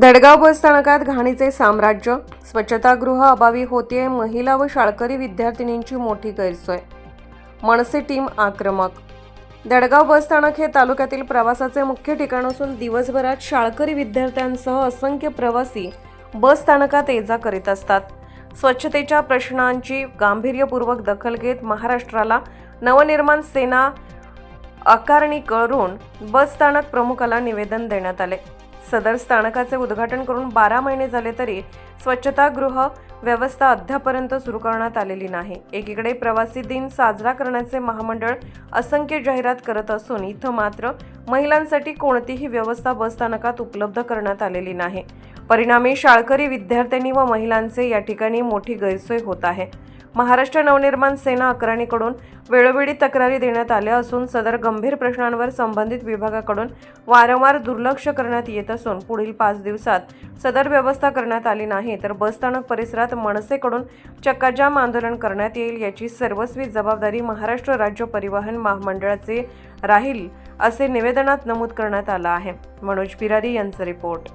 दडगाव बसस्थानकात घाणीचे साम्राज्य स्वच्छतागृह अभावी होतीये महिला व शाळकरी विद्यार्थिनींची मोठी गैरसोय. मनसे टीम आक्रमक. दडगाव बसस्थानक हे तालुक्यातील प्रवासाचे मुख्य ठिकाण असून दिवसभरात शाळकरी विद्यार्थ्यांसह असंख्य प्रवासी बसस्थानकात येजा ये जा करीत असतात. स्वच्छतेच्या प्रश्नांची गांभीर्यपूर्वक दखल घेत महाराष्ट्राला नवनिर्माण सेना आकारणी करून बसस्थानक प्रमुखाला निवेदन देण्यात आले. सदर स्थानकाचे उद्घाटन करून बारा महिने झाले तरी स्वच्छतागृह व्यवस्था अद्यापर्यंत सुरू करण्यात आलेली नाही. एकीकडे प्रवासी दिन साजरा करण्याचे महामंडळ असंख्य जाहिरात करत असून इथं मात्र महिलांसाठी कोणतीही व्यवस्था बस स्थानकात उपलब्ध करण्यात आलेली नाही. परिणामी शाळकरी विद्यार्थ्यांनी व महिलांचे या ठिकाणी मोठी गैरसोय होत आहे. महाराष्ट्र नवनिर्माण सेना अकराणीकडून वेळोवेळी तक्रारी देण्यात आल्या असून सदर गंभीर प्रश्नांवर संबंधित विभागाकडून वारंवार दुर्लक्ष करण्यात येत असून पुढील पाच दिवसात सदर व्यवस्था करण्यात आली नाही तर बसस्थानक परिसरात मनसेकडून चक्काजाम आंदोलन करण्यात येईल याची सर्वस्वी जबाबदारी महाराष्ट्र राज्य परिवहन महामंडळाचे राहील असे निवेदनात नमूद करण्यात आलं आहे. मनोज बिरारी यांचा रिपोर्ट.